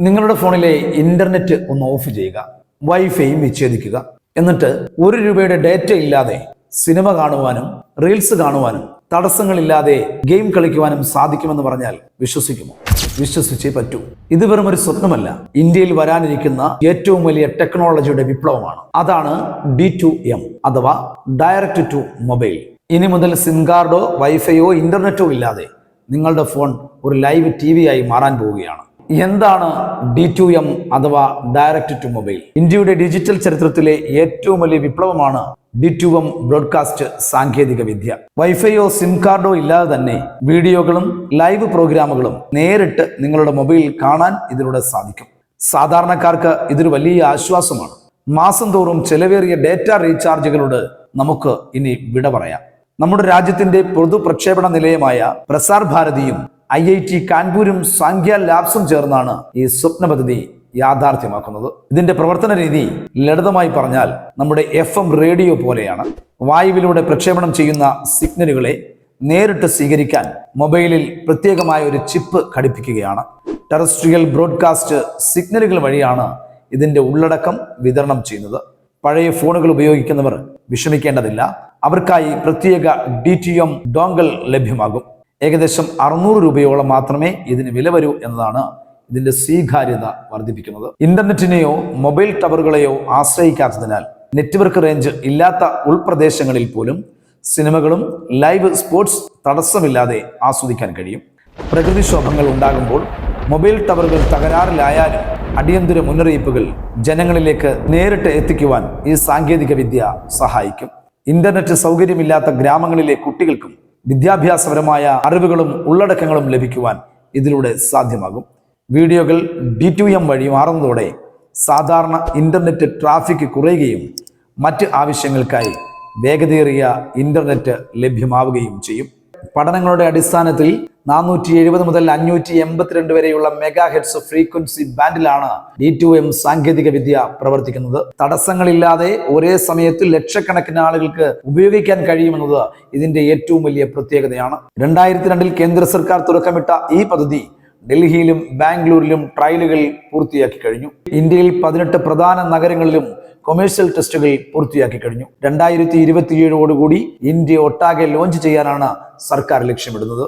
നിങ്ങളുടെ ഫോണിലെ ഇന്റർനെറ്റ് ഒന്ന് ഓഫ് ചെയ്യുക വൈഫൈയും വിച്ഛേദിക്കുക. എന്നിട്ട് ഒരു രൂപയുടെ ഡേറ്റ ഇല്ലാതെ സിനിമ കാണുവാനും റീൽസ് കാണുവാനും തടസ്സങ്ങളില്ലാതെ ഗെയിം കളിക്കുവാനും സാധിക്കുമെന്ന് പറഞ്ഞാൽ വിശ്വസിക്കുമോ? വിശ്വസിച്ചേ പറ്റൂ. ഇത് വെറും ഒരു സ്വപ്നമല്ല. ഇന്ത്യയിൽ വരാനിരിക്കുന്ന ഏറ്റവും വലിയ ടെക്നോളജിയുടെ വിപ്ലവമാണ്. അതാണ് ഡി ടു എം അഥവാ ഡയറക്റ്റ് ടു മൊബൈൽ ഇനി മുതൽ സിം കാർഡോ വൈഫൈയോ ഇന്റർനെറ്റോ ഇല്ലാതെ നിങ്ങളുടെ ഫോൺ ഒരു ലൈവ് ടി ആയി മാറാൻ പോവുകയാണ്. എന്താണ് ഡി ടു എം അഥവാ ഡയറക്റ്റ് ടു മൊബൈൽ ഇന്ത്യയുടെ ഡിജിറ്റൽ ചരിത്രത്തിലെ ഏറ്റവും വലിയ വിപ്ലവമാണ് ഡി ടു എം ബ്രോഡ്കാസ്റ്റ് സാങ്കേതിക വിദ്യ. വൈഫൈയോ സിം കാർഡോ ഇല്ലാതെ തന്നെ വീഡിയോകളും ലൈവ് പ്രോഗ്രാമുകളും നേരിട്ട് നിങ്ങളുടെ മൊബൈലിൽ കാണാൻ ഇതിലൂടെ സാധിക്കും. സാധാരണക്കാർക്ക് ഇതൊരു വലിയ ആശ്വാസമാണ്. മാസം തോറും ചെലവേറിയ ഡേറ്റ റീചാർജുകളോട് നമുക്ക് ഇനി വിട പറയാം. നമ്മുടെ രാജ്യത്തിന്റെ പൊതു പ്രക്ഷേപണ നിലയമായ പ്രസാർ ഭാരതിയും ഐ ഐ ടി കാൺപൂരും സാങ്ക്യ ലാബ്സും ചേർന്നാണ് ഈ സ്വപ്ന പദ്ധതി യാഥാർത്ഥ്യമാക്കുന്നത്. ഇതിന്റെ പ്രവർത്തന രീതി ലളിതമായി പറഞ്ഞാൽ നമ്മുടെ എഫ് എം റേഡിയോ പോലെയാണ്. വായുവിലൂടെ പ്രക്ഷേപണം ചെയ്യുന്ന സിഗ്നലുകളെ നേരിട്ട് സ്വീകരിക്കാൻ മൊബൈലിൽ പ്രത്യേകമായ ഒരു ചിപ്പ് ഘടിപ്പിക്കുകയാണ്. ടെറസ്ട്രിയൽ ബ്രോഡ്കാസ്റ്റ് സിഗ്നലുകൾ വഴിയാണ് ഇതിന്റെ ഉള്ളടക്കം വിതരണം ചെയ്യുന്നത്. പഴയ ഫോണുകൾ ഉപയോഗിക്കുന്നവർ വിഷമിക്കേണ്ടതില്ല. അവർക്കായി പ്രത്യേക ഡി ടി എം ഡോങ്കൽ ലഭ്യമാകും. ഏകദേശം അറുന്നൂറ് രൂപയോളം മാത്രമേ ഇതിന് വില വരൂ എന്നതാണ് ഇതിന്റെ സ്വീകാര്യത വർദ്ധിപ്പിക്കുന്നത്. ഇന്റർനെറ്റിനെയോ മൊബൈൽ ടവറുകളെയോ ആശ്രയിക്കാത്തതിനാൽ നെറ്റ്വർക്ക് റേഞ്ച് ഇല്ലാത്ത ഉൾപ്രദേശങ്ങളിൽ പോലും സിനിമകളും ലൈവ് സ്പോർട്സ് തടസ്സമില്ലാതെ ആസ്വദിക്കാൻ കഴിയും. പ്രകൃതിക്ഷോഭങ്ങൾ ഉണ്ടാകുമ്പോൾ മൊബൈൽ ടവറുകൾ തകരാറിലായാലും അടിയന്തര മുന്നറിയിപ്പുകൾ ജനങ്ങളിലേക്ക് നേരിട്ട് എത്തിക്കുവാൻ ഈ സാങ്കേതിക വിദ്യ സഹായിക്കും. ഇന്റർനെറ്റ് സൗകര്യമില്ലാത്ത ഗ്രാമങ്ങളിലെ കുട്ടികൾക്കും വിദ്യാഭ്യാസപരമായ അറിവുകളും ഉള്ളടക്കങ്ങളും ലഭിക്കുവാൻ ഇതിലൂടെ സാധ്യമാകും. വീഡിയോകൾ ഡി ടു എം വഴി മാറുന്നതോടെ സാധാരണ ഇന്റർനെറ്റ് ട്രാഫിക് കുറയുകയും മറ്റ് ആവശ്യങ്ങൾക്കായി വേഗതയേറിയ ഇന്റർനെറ്റ് ലഭ്യമാവുകയും ചെയ്യും. പഠനങ്ങളുടെ അടിസ്ഥാനത്തിൽ നാനൂറ്റി എഴുപത് മുതൽ അഞ്ഞൂറ്റി എൺപത്തിരണ്ട് വരെയുള്ള മെഗാ ഹെഡ്സ് ഫ്രീക്വൻസി ബാൻഡിലാണ് ഡി ടു എം സാങ്കേതിക വിദ്യ പ്രവർത്തിക്കുന്നത്. തടസ്സങ്ങളില്ലാതെ ഒരേ സമയത്ത് ലക്ഷക്കണക്കിന് ആളുകൾക്ക് ഉപയോഗിക്കാൻ കഴിയുമെന്നത് ഇതിന്റെ ഏറ്റവും വലിയ പ്രത്യേകതയാണ്. രണ്ടായിരത്തി രണ്ടിൽ കേന്ദ്ര സർക്കാർ തുടക്കമിട്ട ഈ പദ്ധതി ഡൽഹിയിലും ബാംഗ്ലൂരിലും ട്രയലുകൾ പൂർത്തിയാക്കി കഴിഞ്ഞു. ഇന്ത്യയിൽ പതിനെട്ട് പ്രധാന നഗരങ്ങളിലും കൊമേഴ്സ്യൽ ടെസ്റ്റുകൾ പൂർത്തിയാക്കി കഴിഞ്ഞു. രണ്ടായിരത്തി ഇരുപത്തിയേഴോടുകൂടി ഇന്ത്യ ഒട്ടാകെ ലോഞ്ച് ചെയ്യാനാണ് സർക്കാർ ലക്ഷ്യമിടുന്നത്.